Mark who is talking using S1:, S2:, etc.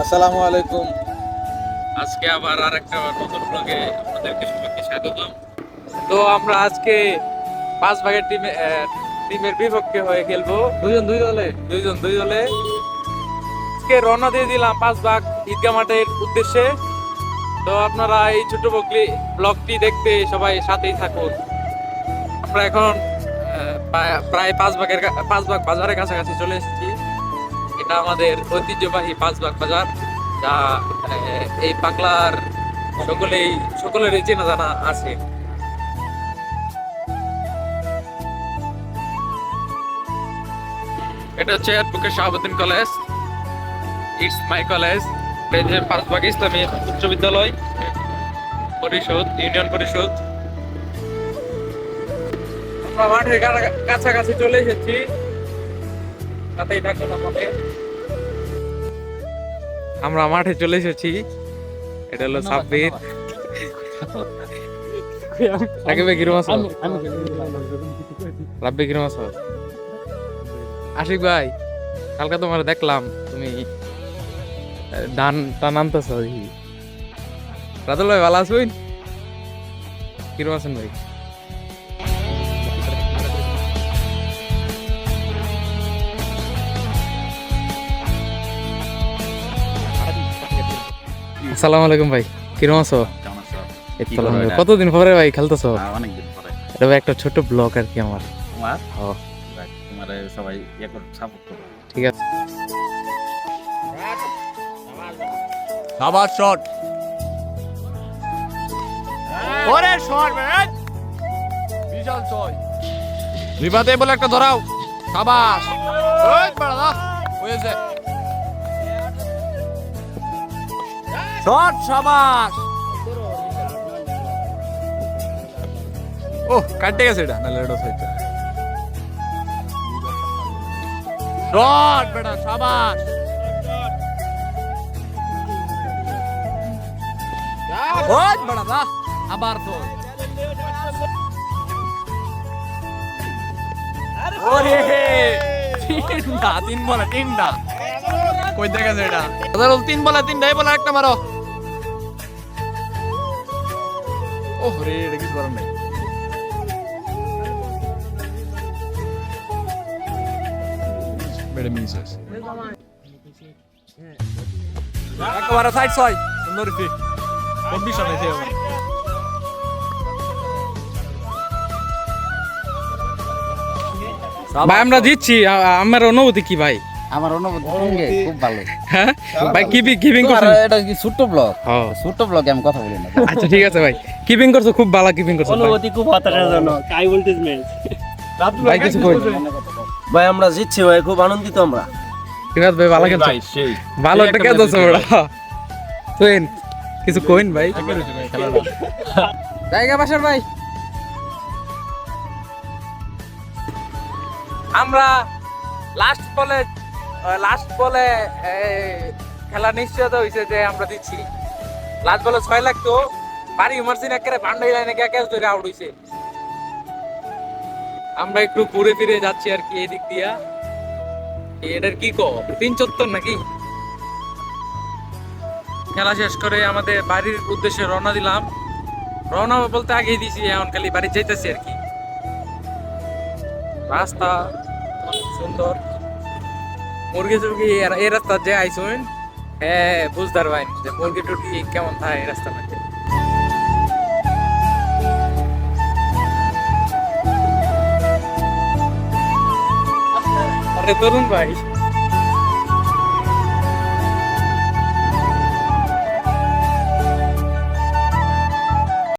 S1: আসসালামু আলাইকুম।
S2: আজকে আবার আর একটা নতুন ব্লগে আপনাদেরকে সবাইকে স্বাগতম। তো আমরা আজকে পাঁচ ভাগের টিমে টিমের বিপক্ষে হয়ে খেলব। দুজন দুই দলে। দুইজন দুই দলে। আজকে রওনা দিয়ে দিলাম পাঁচ ভাগ ঈদগা মাঠের উদ্দেশ্যে। তো আপনারা এই ছোট বকলি ব্লগটি দেখতে সবাই সাথেই থাকুন। আমরা এখন প্রায়- প্রায় পাঁচ ভাগের পাঁচ ভাগ বাজারের কাছাকাছি চলে এসেছি। এটা আমাদের ঐতিহ্যবাহী পাঁচ ভাগ বাজার, যা এই পাগলার সকলেই, সকলেরই চেনা জানা আছে। এটা হচ্ছে advocate Shahabuddin college. It's my college যে পাঁচবাগ ইসলামী উচ্চ বিদ্যালয়, পরিষদ, ইউনিয়ন পরিষদ। আমরা কাছাকাছি চলে এসেছি। তাতেই থাকুন আমাকে। আমরা মাঠে চলে এসেছি। এটা হলো সাব্বির। রাব্বি কিরম আশিক ভাই কালকে তোমার দেখলাম তুমি ডান টান আনতেছ রাতুল ভাই ভালো আছেন? কিরম আছেন ভাই? আসসালামু আলাইকুম ভাই কিরম আছো? কতদিন পরে ভাই খেলতেছো?
S3: অনেকদিন পরে।
S2: এটা ভাই একটা ছোট ব্লগ আর কি আমার।
S3: তোমার?
S2: ও
S3: তোমার সবাই ইয়ে সাপোর্ট করো।
S2: ঠিক আছে।
S4: আবার শট। ওরে শট ম্যান বিশাল ছয় রিবাতে বলে একটা ধরাও। সাবাস। ওই বড়া হয়েছে। শট সাবাস। ও কাটতে গেছে এটা। নাহলে এটা হইতো শট বেটা সাবাস। ওই বড়া দা আবার তো ওরে। তিনটা তিন বলে তিনটা। কই দেখা যায় এটা? তিন বলে তিনটাই বলে একটা মারো। ও রে এটা কি করার নাই বেড়ে মিস হয়েছে একেবারে সাইড ছয় সুন্দর ফি কন্ডিশন আছে
S2: ভাই আমরা আ- আমার অনুভূতি কি ভাই
S5: আমার অনুভূতি সঙ্গে খুব ভালো
S2: হ্যাঁ? ভাই কিপিং কিপিং করছ
S5: এটা কি ছোট্ট ব্লগ
S2: হ্যাঁ
S5: ছোট্ট ব্লগে আমি কথা বলি না।
S2: আচ্ছা ঠিক আছে ভাই। কিপিং করছ খুব ভালো কিপিং করছ
S6: অনুভূতি খুব হতাশাজনক হাই ভোল্টেজ ম্যাচ
S2: ভাই কিছু কই?
S6: ভাই আমরা জিতছি ভাই খুব আনন্দিত আমরা।
S2: ঠিক আছে ভাই ভালো খেলছো? ভালো একটা খেলছো বড় তুইন কিছু কইন ভাই? জায়গা বাসার ভাই। আমরা লাস্ট বলে লাস্ট বলে খেলা নিশ্চিত হয়েছে যে আমরা দিচ্ছি। লাস্ট বলে ছয় লাগতো বাড়ি মারছি না কেরে ভান্ডাই লাইনে ক্যাচ ধরে আউট হইছে। আমরা একটু ঘুরে ফিরে যাচ্ছি আর কি এদিক দিয়া। এটার কি কো? তিন চত্বর নাকি? খেলা শেষ করে আমাদের বাড়ির উদ্দেশ্যে রওনা দিলাম। রওনা বলতে আগেই দিছি, এখন খালি বাড়ি যাইতেছি আর কি। রাস্তা সুন্দর। মুরগি চুরগি এই রাস্তা যে আইসুন হ্যাঁ বুঝতে ভাই, যে মুরগি টুরগি কেমন থাকে এই রাস্তার মধ্যে? আরে তরুণ ভাই।